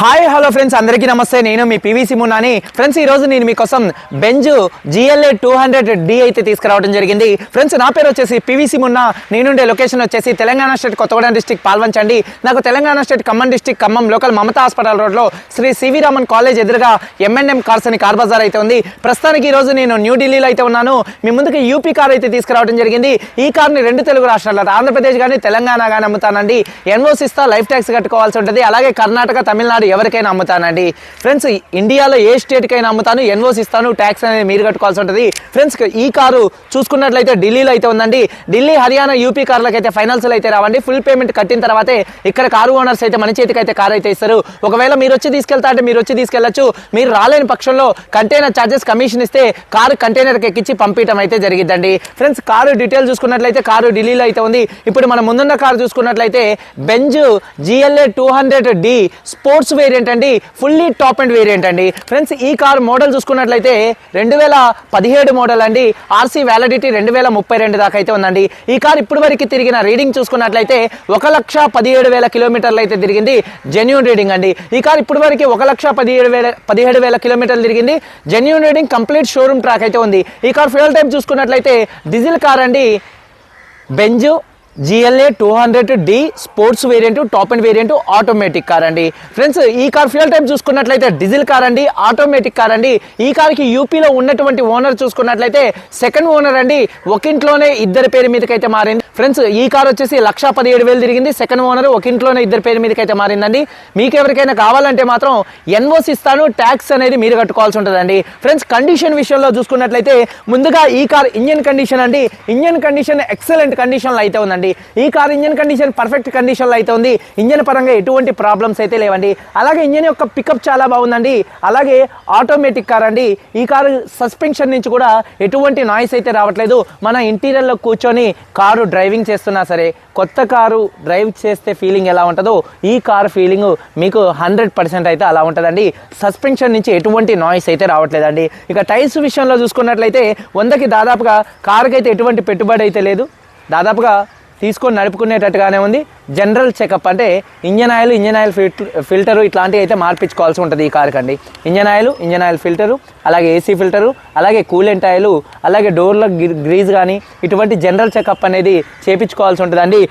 Hi hello friends. అందరికీ నమస్తే. నేను మీ పివిసి మున్నాని. ఫ్రెండ్స్ ఈ రోజు నేను మీకోసం Benz GLA two hundred D అయితే తీసుకురావడం జరిగింది. ఫ్రెండ్స్ నా పేరు వచ్చేసి పీవీసీ మున్నా. నేనుండే లొకేషన్ వచ్చేసి తెలంగాణ స్టేట్ కొత్తగూడెం డిస్టిక్ పాల్వంచండి. నాకు Telangana state Khammam district Khammam local Mamata hospital రోడ్లో శ్రీ సివి రామన్ కాలేజ్ ఎదురుగా ఎంఎన్ఎం కార్స్ అని కార్ బజార్ అయితే ఉంది. ప్రస్తుతానికి ఈ రోజు నేను న్యూఢిల్లీలో అయితే ఉన్నాను. మీ ముందుకు యూపీ కార్ అయితే తీసుకురావడం జరిగింది. ఈ కార్ని రెండు తెలుగు రాష్ట్రాల ఆంధ్రప్రదేశ్ కానీ తెలంగాణ కానీ అమ్ముతానండి. ఎన్ఓసిస్తా లైఫ్ ట్యాక్స్ కట్టుకోవాల్సి ఉంటుంది. అలాగే కర్ణాటక తమిళనాడు ఎవరికైనా అమ్ముతానండి ఫ్రెండ్స్ ఇండియాలో ఏ స్టేట్కైనా అమ్ముతాను ఎన్ఓసి ఇస్తాను ట్యాక్స్ అనేది మీరు కట్టుకోవాల్సి ఉంటుంది. ఫ్రెండ్స్ ఈ కారు చూసుకున్నట్లయితే ఢిల్లీలో అయితే ఉందండి. ఢిల్లీ హర్యానా యూపీ కార్లకు అయితే ఫైనాన్స్లో అయితే రావండి. ఫుల్ పేమెంట్ కట్టిన తర్వాతే ఇక్కడ కారు ఓనర్స్ అయితే మన చేతికి అయితే కారు అయితే ఇస్తారు. ఒకవేళ మీరు వచ్చి తీసుకెళ్తా అంటే మీరు వచ్చి తీసుకెళ్ళొచ్చు మీరు రాలేని పక్షంలో కంటైనర్ ఛార్జెస్ కమిషన్ ఇస్తే కారు కంటైనర్కి ఎక్కించి పంపించడం అయితే జరిగిద్దండి. ఫ్రెండ్స్ కారు డీటెయిల్ చూసుకున్నట్లయితే కారు ఢిల్లీలో అయితే ఉంది. ఇప్పుడు మనం ముందున్న కారు చూసుకున్నట్లయితే Benz GLA two hundred D sports variant అండి. ఫుల్లీ టాప్ అండ్ వేరియంట్ అండి. ఫ్రెండ్స్ ఈ కార్ మోడల్ చూసుకున్నట్లయితే రెండు వేల పదిహేడు మోడల్ అండి. ఆర్సీ వ్యాలిడిటీ రెండు వేల ముప్పై రెండు దాకా అయితే ఉందండి. ఈ కార్ ఇప్పటి వరకు తిరిగిన రీడింగ్ చూసుకున్నట్లయితే ఒక లక్ష పదిహేడు వేల కిలోమీటర్లు అయితే తిరిగింది. జెన్యున్ రీడింగ్ అండి. ఈ కార్ ఇప్పటి వరకు ఒక లక్ష పదిహేడు వేల పదిహేడు వేల కిలోమీటర్లు తిరిగింది. Genuine reading complete showroom track అయితే ఉంది. ఈ కార్ ఫ్యూల్ టైప్ చూసుకున్నట్లయితే డీజిల్ కార్ అండి. Benz GLA two hundred D sports variant top end variant automatic car అండి. ఫ్రెండ్స్ ఈ కార్ ఫ్యూయల్ టైప్ చూసుకున్నట్లయితే డీజిల్ కార్ అండి ఆటోమేటిక్ కార్ అండి. ఈ కార్కి యూపీలో ఉన్నటువంటి ఓనర్ చూసుకున్నట్లయితే సెకండ్ ఓనర్ అండి. ఒకింట్లోనే ఇద్దరి పేరు మీదకైతే మారింది. ఫ్రెండ్స్ ఈ కార్ వచ్చేసి లక్ష పదిహేడు వేలు తిరిగింది. సెకండ్ ఓనర్ ఒకింట్లోనే ఇద్దరి పేరు మీదకైతే మారిందండి. మీకు ఎవరికైనా కావాలంటే మాత్రం ఎన్ఓసి ఇస్తాను. ట్యాక్స్ అనేది మీరు కట్టుకోవాల్సి ఉంటుందండి. ఫ్రెండ్స్ కండిషన్ విషయంలో చూసుకున్నట్లయితే ముందుగా ఈ కార్ ఇంజన్ కండిషన్ అండి. ఇంజన్ కండిషన్ ఎక్సలెంట్ కండిషన్లో అయితే ఉందండి. ఈ కార్ ఇంజన్ కండిషన్ పర్ఫెక్ట్ కండిషన్లో అయితే ఉంది. ఇంజన్ పరంగా ఎటువంటి ప్రాబ్లమ్స్ అయితే లేవండి. అలాగే ఇంజన్ యొక్క పికప్ చాలా బాగుందండి. అలాగే ఆటోమేటిక్ కార్ అండి. ఈ కారు సస్పెన్షన్ నుంచి కూడా ఎటువంటి నాయిస్ అయితే రావట్లేదు. మన ఇంటీరియర్లో కూర్చొని కారు డ్రైవింగ్ చేస్తున్నా సరే కొత్త కారు డ్రైవ్ చేస్తే ఫీలింగ్ ఎలా ఉంటుందో ఈ కార్ ఫీలింగ్ మీకు హండ్రెడ్ పర్సెంట్ అయితే అలా ఉంటుందండి. సస్పెన్షన్ నుంచి ఎటువంటి నాయిస్ అయితే రావట్లేదండి. ఇక టైర్స్ విషయంలో చూసుకున్నట్లయితే వందకి దాదాపుగా కారుకి అయితే ఎటువంటి పెట్టుబడి అయితే లేదు. దాదాపుగా తీసుకొని నడుపుకునేటట్టుగానే ఉంది. జనరల్ చెకప్ అంటే engine oil engine oil filter filter ఇట్లాంటివి అయితే మార్పించుకోవాల్సి ఉంటుంది ఈ కారు కండి. Engine oil engine oil filter అలాగే ఏసీ ఫిల్టరు అలాగే కూలెంట్ ఆయిల్ అలాగే డోర్ల గ్రీజ్ కానీ ఇటువంటి జనరల్ చెకప్ అనేది చేపించుకోవాల్సి ఉంటుందండి.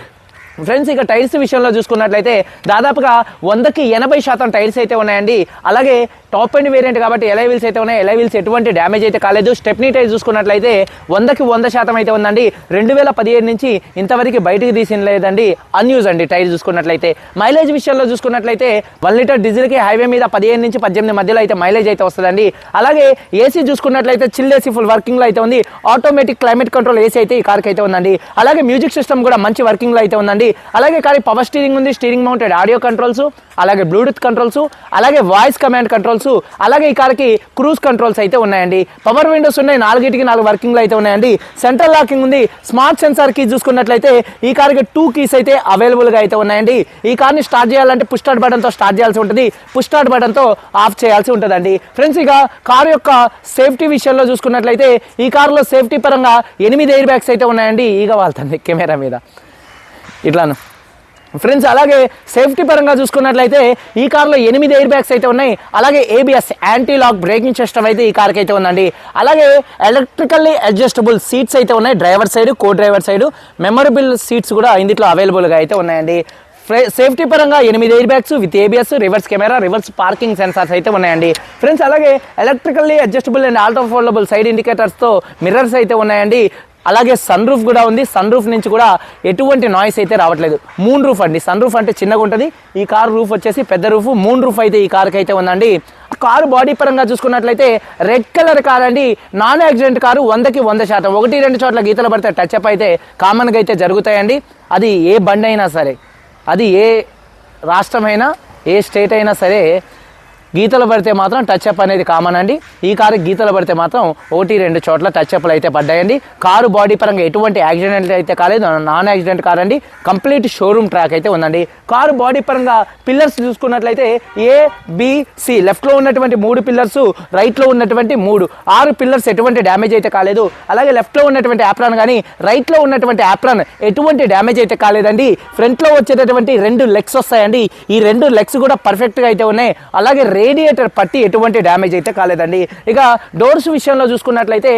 ఫ్రెండ్స్ ఇక టైర్స్ విషయంలో చూసుకున్నట్లయితే దాదాపుగా వందకి ఎనభై శాతం టైర్స్ అయితే ఉన్నాయండి. అలాగే టాప్ అండ్ వేరియంట్ కాబట్టి ఎలైవిల్స్ అయితే ఉన్నాయి. ఎలై వీల్స్ ఎటువంటి డ్యామేజ్ అయితే కాలేదు. స్టెప్నీ టైర్ చూసుకున్నట్లయితే వందకి వంద శాతం అయితే ఉందండి. రెండు వేల పదిహేడు నుంచి ఇంతవరకు బయటకు తీసిన లేదండి అన్యూజ్ అండి టైర్ చూసుకున్నట్లయితే. మైలేజ్ విషయంలో చూసుకున్నట్లయితే వన్ లీటర్ డీజిల్కి హైవే మీద పదిహేను నుంచి పద్దెనిమిది మధ్యలో అయితే మైలేజ్ అయితే వస్తుందండి. అలాగే ఏసీ చూసుకున్నట్లయితే చిల్ ఏసీ ఫుల్ వర్కింగ్లో అయితే ఉంది. ఆటోమేటిక్ క్లైమేట్ కంట్రోల్ ఏసీ అయితే ఈ కార్కి అయితే ఉందండి. అలాగే మ్యూజిక్ సిస్టమ్ కూడా మంచి వర్కింగ్లో అయితే ఉందండి. అలాగే కానీ పవర్ స్టీరింగ్ ఉంది. స్టీరింగ్ మౌంటెడ్ ఆడియో కంట్రోల్స్ అలాగే బ్లూటూత్ కంట్రోల్స్ అలాగే వాయిస్ కమాండ్ కంట్రోల్స్ అలాగే ఈ కార్కి క్రూజ్ కంట్రోల్స్ అయితే ఉన్నాయండి. పవర్ విండోస్ ఉన్నాయి నాలుగిటికి నాలుగు వర్కింగ్లో అయితే ఉన్నాయండి. సెంట్రల్ లాకింగ్ ఉంది స్మార్ట్ సెన్సార్ కీ చూసుకున్నట్లయితే ఈ కార్కి టూ కీస్ అయితే అవైలబుల్గా అయితే ఉన్నాయండి. ఈ కార్ని స్టార్ట్ చేయాలంటే పుష్ స్టార్ట్ బటన్తో స్టార్ట్ చేయాల్సి ఉంటుంది. పుష్ స్టార్ట్ బటన్తో ఆఫ్ చేయాల్సి ఉంటుందండి. ఫ్రెండ్స్ ఇక కారు యొక్క సేఫ్టీ విషయంలో చూసుకున్నట్లయితే ఈ కారులో సేఫ్టీ పరంగా ఎనిమిది ఎయిర్ బ్యాగ్స్ అయితే ఉన్నాయండి. ఈగ వాళ్తుంది కెమెరా మీద. ఇట్లాను. ఫ్రెండ్స్ అలాగే సేఫ్టీ పరంగా చూసుకున్నట్లయితే ఈ కార్లో ఎనిమిది ఎయిర్ బ్యాగ్స్ అయితే ఉన్నాయి. అలాగే ABS anti lock braking system అయితే ఈ కార్కి అయితే ఉందండి. అలాగే ఎలక్ట్రికల్లీ అడ్జస్టబుల్ సీట్స్ అయితే ఉన్నాయి. Driver side co driver side memorable seats కూడా ఇందులో అవైలబుల్గా అయితే ఉన్నాయండి. సేఫ్టీ పరంగా ఎనిమిది air bags with ABS reverse camera reverse parking sensors అయితే ఉన్నాయండి. ఫ్రెండ్స్ అలాగే electrically adjustable and auto foldable side ఇండికేటర్స్తో mirrors అయితే ఉన్నాయండి. అలాగే సన్ రూఫ్ కూడా ఉంది. సన్ రూఫ్ నుంచి కూడా ఎటువంటి నాయిస్ అయితే రావట్లేదు. మూన్ రూఫ్ అండి. సన్ రూఫ్ అంటే చిన్నగా ఉంటుంది. ఈ కార్ రూఫ్ వచ్చేసి పెద్ద రూఫ్ మూన్ రూఫ్ అయితే ఈ కార్కి అయితే ఉందండి. కారు బాడీ పరంగా చూసుకున్నట్లయితే రెడ్ కలర్ కార్ అండి. నాన్ యాక్సిడెంట్ కారు వందకి వంద శాతం. ఒకటి రెండు చోట్ల గీతలు పడితే టచ్ అప్ అయితే కామన్గా అయితే జరుగుతాయండి. అది ఏ బండి అయినా సరే అది ఏ రాష్ట్రమైనా ఏ స్టేట్ అయినా సరే గీతలు పడితే మాత్రం టచ్ అప్ అనేది కామన్ అండి. ఈ కారు గీతలు పడితే మాత్రం ఒకటి రెండు చోట్ల టచ్ అప్లు అయితే పడ్డాయండి. కారు బాడీ పరంగా ఎటువంటి యాక్సిడెంట్ అయితే కాలేదు. నాన్ యాక్సిడెంట్ కార్ అండి. కంప్లీట్ షోరూమ్ ట్రాక్ అయితే ఉందండి. కారు బాడీ పరంగా పిల్లర్స్ చూసుకున్నట్లయితే ఏ బిసి లెఫ్ట్లో ఉన్నటువంటి మూడు పిల్లర్స్ రైట్లో ఉన్నటువంటి మూడు. ఆరు పిల్లర్స్ ఎటువంటి డ్యామేజ్ అయితే కాలేదు. అలాగే లెఫ్ట్లో ఉన్నటువంటి యాప్రాన్ కానీ రైట్లో ఉన్నటువంటి యాప్రాన్ ఎటువంటి డ్యామేజ్ అయితే కాలేదండి. ఫ్రంట్లో వచ్చేటటువంటి రెండు లెగ్స్ వస్తాయండి. ఈ రెండు లెగ్స్ కూడా పర్ఫెక్ట్గా అయితే ఉన్నాయి. అలాగే రేడియేటర్ పట్టి ఎటువంటి డ్యామేజ్ అయితే కాలేదండి. ఇక డోర్స్ విషయంలో చూసుకున్నట్లయితే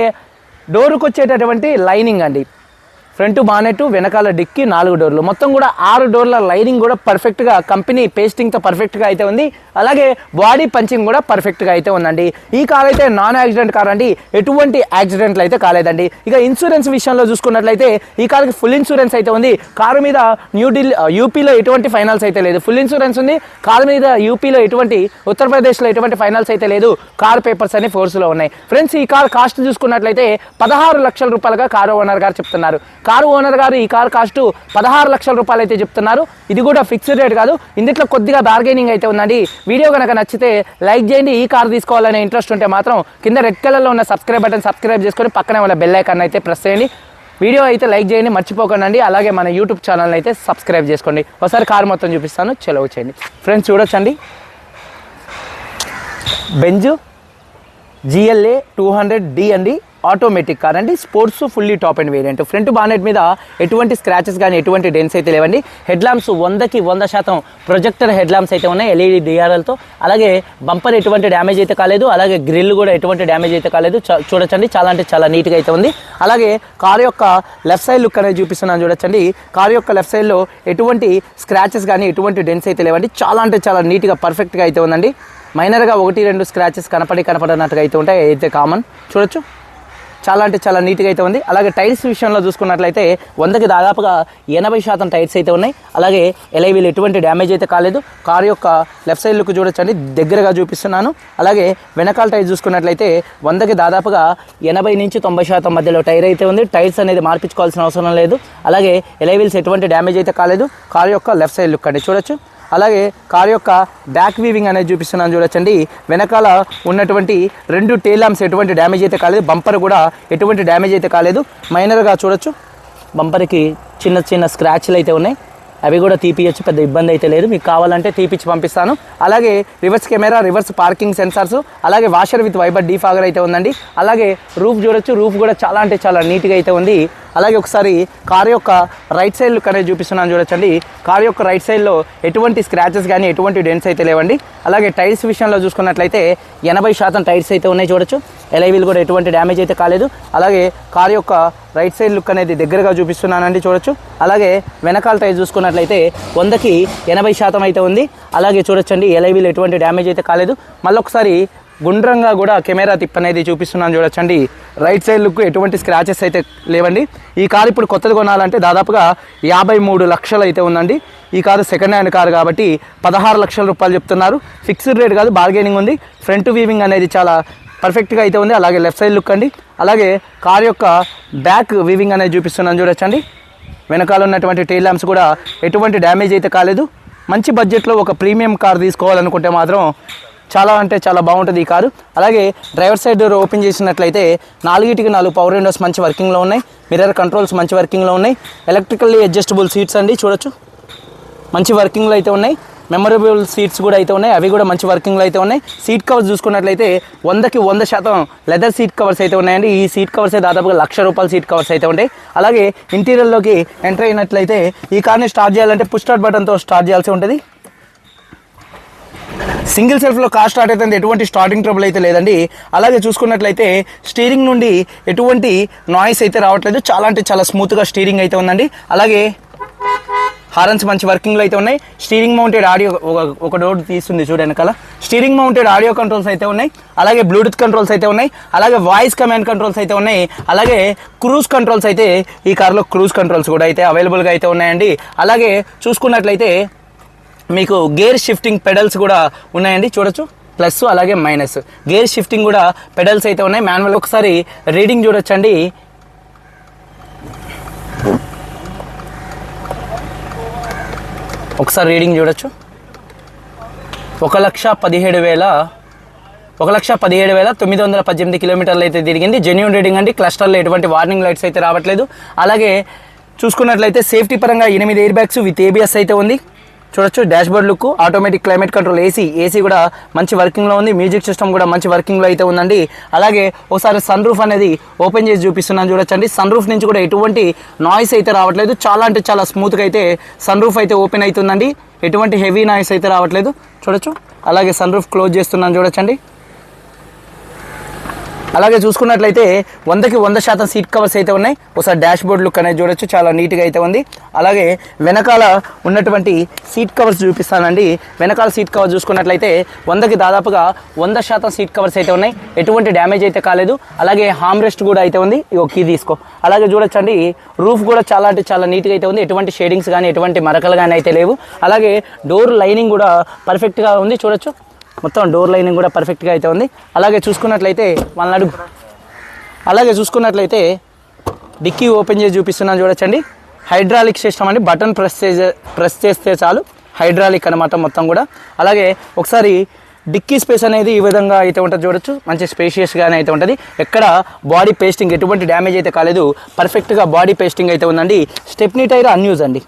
డోర్కి వచ్చేటటువంటి లైనింగ్ అండి. ఫ్రంట్ బానెట్ వెనకాల డిక్కి నాలుగు డోర్లు. మొత్తం కూడా ఆరు డోర్ల లైనింగ్ కూడా పర్ఫెక్ట్గా కంపెనీ పేస్టింగ్తో పర్ఫెక్ట్గా అయితే ఉంది. అలాగే బాడీ పంచింగ్ కూడా పర్ఫెక్ట్గా అయితే ఉందండి. ఈ కార్ అయితే నాన్ యాక్సిడెంట్ కార్ అండి. ఎటువంటి యాక్సిడెంట్లు అయితే కాలేదండి. ఇక ఇన్సూరెన్స్ విషయంలో చూసుకున్నట్లయితే ఈ కార్కి ఫుల్ ఇన్సూరెన్స్ అయితే ఉంది. కారు మీద న్యూఢిల్లీ యూపీలో ఎటువంటి ఫైనల్స్ అయితే లేదు. ఫుల్ ఇన్సూరెన్స్ ఉంది. కారు మీద యూపీలో ఎటువంటి ఉత్తరప్రదేశ్లో ఎటువంటి ఫైనల్స్ అయితే లేదు. కార్ పేపర్స్ అన్ని ఫోర్స్లో ఉన్నాయి. ఫ్రెండ్స్ ఈ కార్ కాస్ట్ చూసుకున్నట్లయితే పదహారు లక్షల రూపాయలుగా కారు ఓనర్ గారు చెప్తున్నారు. కారు ఓనర్ గారు ఈ కార్ కాస్ట్ పదహారు లక్షల రూపాయలు అయితే చెప్తున్నారు. ఇది కూడా ఫిక్స్డ్ రేట్ కాదు. ఇందులో కొద్దిగా బార్గెనింగ్ అయితే ఉందండి. వీడియో కనుక నచ్చితే లైక్ చేయండి. ఈ కార్ తీసుకోవాలనే ఇంట్రెస్ట్ ఉంటే మాత్రం కింద రెడ్ కలర్లో ఉన్న సబ్స్క్రైబ్ బటన్ సబ్స్క్రైబ్ చేసుకొని పక్కనే ఉన్న బెల్ ఐకాన్ అయితే ప్రెస్ చేయండి. వీడియో అయితే లైక్ చేయండి. మర్చిపోకండి. అలాగే మన యూట్యూబ్ ఛానల్ అయితే సబ్స్క్రైబ్ చేసుకోండి. ఒకసారి కారు మొత్తం చూపిస్తాను. చెలవు చేయండి. ఫ్రెండ్స్ చూడొచ్చండి. Benz GLA two hundred D అండి. ఆటోమేటిక్ కార్ అండి. Sports fully top and variant front bonnet మీద ఎటువంటి స్క్రాచెస్ కానీ ఎటువంటి డెన్స్ అయితే లేవండి. హెడ్ ల్యాంప్స్ వందకి వంద శాతం ప్రొజెక్టర్ హెడ్ ల్యాంప్స్ అయితే ఉన్నాయి. ఎల్ఈడి డిఆర్ఎల్తో అలాగే బంపర్ ఎటువంటి డ్యామేజ్ అయితే కాలేదు. అలాగే గ్రిల్ కూడా ఎటువంటి డ్యామేజ్ అయితే కాలేదు. చూడొచ్చండి. చాలా అంటే చాలా నీట్గా అయితే ఉంది. అలాగే కార్ యొక్క లెఫ్ట్ సైడ్ లుక్ అనేది చూపిస్తున్నాను చూడొచ్చండి. కార్ యొక్క లెఫ్ట్ సైడ్లో ఎటువంటి స్క్రాచెస్ కానీ ఎటువంటి డెన్స్ అయితే లేవండి. చాలా అంటే చాలా నీట్గా పర్ఫెక్ట్గా అయితే ఉందండి. మైనర్గా ఒకటి రెండు స్క్రాచెస్ కనపడి కనపడినట్టుగా అయితే ఉంటాయి. అయితే కామన్ చూడొచ్చు. చాలా అంటే చాలా నీట్గా అయితే ఉంది. అలాగే టైర్స్ విషయంలో చూసుకున్నట్లయితే వందకి దాదాపుగా ఎనభై శాతం టైర్స్ అయితే ఉన్నాయి. అలాగే ఎలైవీలు ఎటువంటి డ్యామేజ్ అయితే కాలేదు. కారు యొక్క లెఫ్ట్ సైడ్ లుక్ చూడొచ్చండి. దగ్గరగా చూపిస్తున్నాను. అలాగే వెనకాల టైర్ చూసుకున్నట్లయితే వందకి దాదాపుగా ఎనభై నుంచి తొంభై శాతం మధ్యలో టైర్ అయితే ఉంది. టైర్స్ అనేది మార్పించుకోవాల్సిన అవసరం లేదు. అలాగే ఎలైవీల్స్ ఎటువంటి డ్యామేజ్ అయితే కాలేదు. కారు యొక్క లెఫ్ట్ సైడ్ లుక్ అండి. చూడొచ్చు. అలాగే కార్ యొక్క బ్యాక్ వీవింగ్ అనేది చూపిస్తున్నాను చూడొచ్చండి. వెనకాల ఉన్నటువంటి రెండు టేల్ ల్యాంప్స్ ఎటువంటి డ్యామేజ్ అయితే కాలేదు. బంపర్ కూడా ఎటువంటి డ్యామేజ్ అయితే కాలేదు. మైనర్గా చూడొచ్చు. బంపర్కి చిన్న చిన్న స్క్రాచ్లు అయితే ఉన్నాయి. అవి కూడా తీపియచ్చు. పెద్ద ఇబ్బంది అయితే లేదు. మీకు కావాలంటే తీపిచ్చి పంపిస్తాను. అలాగే reverse camera reverse parking sensors అలాగే వాషర్ విత్ వైబర్ డీఫాగర్ అయితే ఉందండి. అలాగే రూఫ్ చూడొచ్చు. రూఫ్ కూడా చాలా అంటే చాలా నీట్గా అయితే ఉంది. అలాగే ఒకసారి కార్ యొక్క రైట్ సైడ్ లుక్ అనేది చూపిస్తున్నాను చూడొచ్చండి. కార్ యొక్క రైట్ సైడ్లో ఎటువంటి స్క్రాచెస్ కానీ ఎటువంటి డెంట్స్ అయితే లేవండి. అలాగే టైర్స్ విషయంలో చూసుకున్నట్లయితే ఎనభై శాతం టైర్స్ అయితే ఉన్నాయి చూడొచ్చు. ఎలైవీలు కూడా ఎటువంటి డ్యామేజ్ అయితే కాలేదు. అలాగే కార్ యొక్క రైట్ సైడ్ లుక్ అనేది దగ్గరగా చూపిస్తున్నానండి చూడొచ్చు. అలాగే వెనకాల టైర్ చూసుకున్నట్లయితే వందకి ఎనభై శాతం అయితే ఉంది. అలాగే చూడొచ్చండి ఎలైవీలు ఎటువంటి డ్యామేజ్ అయితే కాలేదు. మళ్ళీ ఒకసారి గుండ్రంగా కూడా కెమెరా తిప్ అనేది చూపిస్తున్నాను చూడొచ్చండి. రైట్ సైడ్ లుక్ ఎటువంటి స్క్రాచెస్ అయితే లేవండి. ఈ కారు ఇప్పుడు కొత్తది కొనాలంటే దాదాపుగా యాభై మూడు లక్షలు అయితే ఉందండి. ఈ కారు సెకండ్ హ్యాండ్ కారు కాబట్టి పదహారు లక్షల రూపాయలు చెప్తున్నారు. ఫిక్స్డ్ రేట్ కాదు బార్గెనింగ్ ఉంది. ఫ్రంట్ వీవింగ్ అనేది చాలా పర్ఫెక్ట్గా అయితే ఉంది. అలాగే లెఫ్ట్ సైడ్ లుక్ అండి. అలాగే కార్ యొక్క బ్యాక్ వీవింగ్ అనేది చూపిస్తున్నాను చూడొచ్చండి. వెనకాల ఉన్నటువంటి టైల్ ల్యాంప్స్ కూడా ఎటువంటి డ్యామేజ్ అయితే కాలేదు. మంచి బడ్జెట్లో ఒక ప్రీమియం కార్ తీసుకోవాలనుకుంటే మాత్రం చాలా అంటే చాలా బాగుంటుంది ఈ కారు. అలాగే డ్రైవర్ సైడ్ డోర్ ఓపెన్ చేసినట్లయితే నాలుగిటికి నాలుగు పవర్ విండోస్ మంచి వర్కింగ్లో ఉన్నాయి. మిర్రర్ కంట్రోల్స్ మంచి వర్కింగ్లో ఉన్నాయి. ఎలక్ట్రికల్లీ అడ్జస్టబుల్ సీట్స్ అండి చూడొచ్చు. మంచి వర్కింగ్లో అయితే ఉన్నాయి. మెమరబుల్ సీట్స్ కూడా అయితే ఉన్నాయి. అవి కూడా మంచి వర్కింగ్లో అయితే ఉన్నాయి. సీట్ కవర్స్ చూసుకున్నట్లయితే వందకి వంద శాతం లెదర్ సీట్ కవర్స్ అయితే ఉన్నాయండి. ఈ సీట్ కవర్స్ దాదాపుగా లక్ష రూపాయల సీట్ కవర్స్ అయితే ఉంటాయి. అలాగే ఇంటీరియర్లోకి ఎంటర్ అయినట్లయితే ఈ కార్ని స్టార్ట్ చేయాలంటే పుష్ స్టార్ట్ బటన్తో స్టార్ట్ చేయాల్సి ఉంటుంది. సింగిల్ సెల్ఫ్లో కార్ స్టార్ట్ అయితే ఎటువంటి స్టార్టింగ్ ట్రబుల్ అయితే లేదండి. అలాగే చూసుకున్నట్లయితే స్టీరింగ్ నుండి ఎటువంటి నాయిస్ అయితే రావట్లేదు. చాలా అంటే చాలా స్మూత్గా స్టీరింగ్ అయితే ఉందండి. అలాగే హారన్స్ మంచి వర్కింగ్లో అయితే ఉన్నాయి. స్టీరింగ్ మౌంటెడ్ ఆడియో ఒక డోర్ తీస్తుంది చూడ వెనకాల. స్టీరింగ్ మౌంటెడ్ ఆడియో కంట్రోల్స్ అయితే ఉన్నాయి. అలాగే బ్లూటూత్ కంట్రోల్స్ అయితే ఉన్నాయి. అలాగే వాయిస్ కమాండ్ కంట్రోల్స్ అయితే ఉన్నాయి. అలాగే క్రూజ్ కంట్రోల్స్ అయితే ఈ కార్లో క్రూజ్ కంట్రోల్స్ కూడా అయితే అవైలబుల్గా అయితే ఉన్నాయండి. అలాగే చూసుకున్నట్లయితే మీకు గేర్ షిఫ్టింగ్ పెడల్స్ కూడా ఉన్నాయండి చూడొచ్చు. ప్లస్ అలాగే మైనస్ గేర్ షిఫ్టింగ్ కూడా పెడల్స్ అయితే ఉన్నాయి. మాన్యువల్ ఒకసారి రీడింగ్ చూడొచ్చండి. ఒకసారి రీడింగ్ చూడొచ్చు. ఒక లక్ష పదిహేడు వేల ఒక లక్ష పదిహేడు వేల తొమ్మిది వందల పద్దెనిమిది కిలోమీటర్లు అయితే తిరిగింది. జెన్యున్ రీడింగ్ అండి. క్లస్టర్లో ఎటువంటి వార్నింగ్ లైట్స్ అయితే రావట్లేదు. అలాగే చూసుకున్నట్లయితే సేఫ్టీ పరంగా ఎనిమిది ఎయిర్ బ్యాగ్స్ విత్ ఏబిఎస్ అయితే ఉంది. చూడొచ్చు dashboard look automatic climate control AC AC కూడా మంచి వర్కింగ్లో ఉంది మ్యూజిక్ సిస్టమ్ కూడా మంచి వర్కింగ్లో అయితే ఉందండి. అలాగే ఒకసారి సన్ రూఫ్ అనేది ఓపెన్ చేసి చూపిస్తున్నాను చూడొచ్చండి. సన్ రూఫ్ నుంచి కూడా ఎటువంటి నాయిస్ అయితే రావట్లేదు. చాలా అంటే చాలా స్మూత్గా అయితే సన్ రూఫ్ అయితే ఓపెన్ అవుతుందండి. ఎటువంటి హెవీ నాయిస్ అయితే రావట్లేదు. చూడొచ్చు. అలాగే సన్ రూఫ్ క్లోజ్ చేస్తున్నాను చూడొచ్చండి. అలాగే చూసుకున్నట్లయితే వందకి వంద శాతం సీట్ కవర్స్ అయితే ఉన్నాయి. ఒకసారి డాష్ బోర్డ్ లుక్ అనేది చూడొచ్చు. చాలా నీట్గా అయితే ఉంది. అలాగే వెనకాల ఉన్నటువంటి సీట్ కవర్స్ చూపిస్తానండి. వెనకాల సీట్ కవర్ చూసుకున్నట్లయితే వందకి దాదాపుగా వంద శాతం సీట్ కవర్స్ అయితే ఉన్నాయి. ఎటువంటి డ్యామేజ్ అయితే కాలేదు. అలాగే హామ్ రెస్ట్ కూడా అయితే ఉంది. ఇగో కీ తీసుకో. అలాగే చూడొచ్చండి. రూఫ్ కూడా చాలా అంటే చాలా నీట్గా అయితే ఉంది. ఎటువంటి షేడింగ్స్ కానీ ఎటువంటి మరకలు కానీ అయితే లేవు. అలాగే డోర్ లైనింగ్ కూడా పర్ఫెక్ట్గా ఉంది. చూడొచ్చు. మొత్తం డోర్ లైనింగ్ కూడా పర్ఫెక్ట్గా అయితే ఉంది. అలాగే చూసుకున్నట్లయితే వాళ్ళ అడుగు అలాగే చూసుకున్నట్లయితే డిక్కీ ఓపెన్ చేసి చూపిస్తున్నాను చూడొచ్చండి. హైడ్రాలిక్ సిస్టమ్ అండి. బటన్ ప్రెస్ చేసే ప్రెస్ చేస్తే చాలు. హైడ్రాలిక్ అనమాట మొత్తం కూడా. అలాగే ఒకసారి డిక్కీ స్పేస్ అనేది ఈ విధంగా అయితే ఉంటుంది చూడొచ్చు. మంచి స్పేషియస్గానే అయితే ఉంటుంది. ఎక్కడ బాడీ పేస్టింగ్ ఎటువంటి డ్యామేజ్ అయితే కాలేదు. పర్ఫెక్ట్గా బాడీ పేస్టింగ్ అయితే ఉందండి. స్టెప్నీ టైర్ అన్యూజ్ అండి.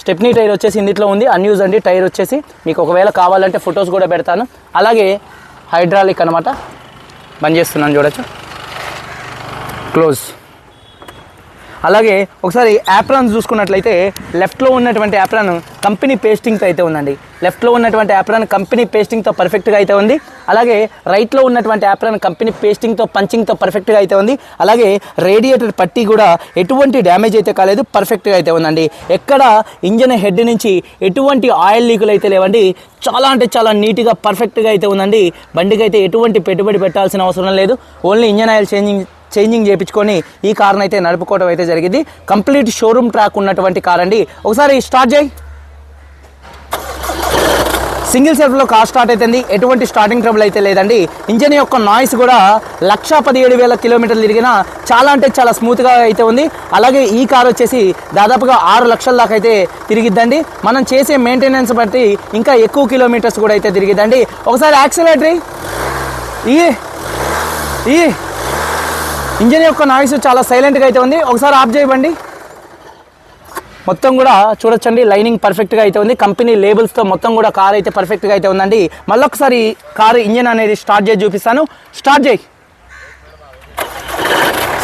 స్టెప్నీ టైర్ వచ్చేసి ఇందులో ఉంది. అన్యూజ్ అండి టైర్ వచ్చేసి మీకు ఒకవేళ కావాలంటే ఫొటోస్ కూడా పెడతాను. అలాగే హైడ్రాలిక్ అనమాట బంద్ చేస్తున్నాను చూడొచ్చు. క్లోజ్. అలాగే ఒకసారి యాప్రాన్ చూసుకున్నట్లయితే లెఫ్ట్లో ఉన్నటువంటి యాప్రాన్ కంపెనీ పేస్టింగ్తో అయితే ఉందండి. లెఫ్ట్లో ఉన్నటువంటి యాప్రాన్ కంపెనీ పేస్టింగ్తో పర్ఫెక్ట్గా అయితే ఉంది. అలాగే రైట్లో ఉన్నటువంటి యాప్రాన్ కంపెనీ పేస్టింగ్తో పంచింగ్తో పర్ఫెక్ట్గా అయితే ఉంది. అలాగే రేడియేటర్ పట్టీ కూడా ఎటువంటి డ్యామేజ్ అయితే కాలేదు పర్ఫెక్ట్గా అయితే ఉందండి. ఎక్కడ ఇంజన్ హెడ్ నుంచి ఎటువంటి ఆయిల్ లీకులు అయితే లేవండి. చాలా అంటే చాలా నీట్గా పర్ఫెక్ట్గా అయితే ఉందండి. బండికి అయితే ఎటువంటి పెట్టుబడి పెట్టాల్సిన అవసరం లేదు. Only engine oil changing changing చేయించుకొని ఈ కార్ని అయితే నడుపుకోవడం అయితే జరిగింది. కంప్లీట్ షోరూమ్ ట్రాక్ ఉన్నటువంటి కార్ అండి. ఒకసారి స్టార్ట్ చేయి. సింగిల్ సెల్ఫ్లో కార్ స్టార్ట్ అవుతుంది ఎటువంటి స్టార్టింగ్ ట్రబుల్ అయితే లేదండి. ఇంజన్ యొక్క నాయిస్ కూడా లక్ష పదిహేడు వేల కిలోమీటర్లు తిరిగినా చాలా అంటే చాలా స్మూత్గా అయితే ఉంది. అలాగే ఈ కార్ వచ్చేసి దాదాపుగా ఆరు లక్షల దాకా అయితే తిరిగిద్దండి. మనం చేసే మెయింటెనెన్స్ బట్టి ఇంకా ఎక్కువ కిలోమీటర్స్ కూడా అయితే తిరిగిద్దండి. ఒకసారి యాక్సిలేటరీ ఈ ఈ. ఇంజన్ యొక్క నాయిస్ చాలా సైలెంట్గా అయితే ఉంది. ఒకసారి ఆఫ్ చేయబండి. మొత్తం కూడా చూడొచ్చండి. లైనింగ్ పర్ఫెక్ట్గా అయితే ఉంది. కంపెనీ లేబుల్స్తో మొత్తం కూడా కార్ అయితే పర్ఫెక్ట్గా అయితే ఉందండి. మళ్ళొకసారి కారు ఇంజన్ అనేది స్టార్ట్ చేసి చూపిస్తాను. స్టార్ట్ చేయి.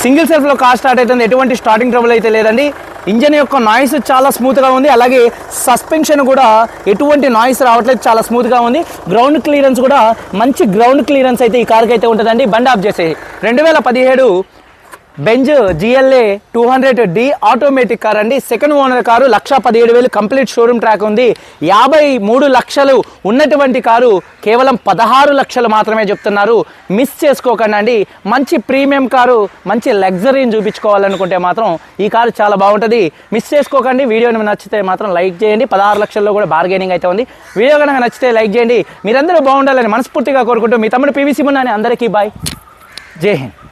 సింగిల్ సెల్ఫ్లో కార్ స్టార్ట్ అవుతుంది. ఎటువంటి స్టార్టింగ్ ట్రబుల్ అయితే లేదండి. ఇంజన్ యొక్క నాయిస్ చాలా స్మూత్గా ఉంది. అలాగే సస్పెన్షన్ కూడా ఎటువంటి నాయిస్ రావట్లేదు చాలా స్మూత్గా ఉంది. గ్రౌండ్ క్లియరెన్స్ కూడా మంచి గ్రౌండ్ క్లియరెన్స్ అయితే ఈ కార్కి అయితే ఉంటుందండి. బండి ఆఫ్ చేసే రెండు వేల పదిహేడు Benz GLA two hundred D automatic car అండి. సెకండ్ ఓనర్ కారు లక్ష పదిహేడు వేలు కంప్లీట్ షోరూమ్ ట్రాక్ ఉంది. యాభై మూడు లక్షలు ఉన్నటువంటి కారు కేవలం పదహారు లక్షలు మాత్రమే చెప్తున్నారు. మిస్ చేసుకోకండి అండి. మంచి ప్రీమియం కారు మంచి లగ్జరీని చూపించుకోవాలనుకుంటే మాత్రం ఈ కారు చాలా బాగుంటుంది. మిస్ చేసుకోకండి. వీడియోని నచ్చితే మాత్రం లైక్ చేయండి. పదహారు లక్షల్లో కూడా బార్గెనింగ్ అయితే ఉంది. వీడియో కనుక నచ్చితే లైక్ చేయండి. మీరందరూ బాగుండాలని మనస్ఫూర్తిగా కోరుకుంటూ మీ తమ్ముడు పీవీసీ మున్నాని అందరికీ బాయ్ జై హింద్.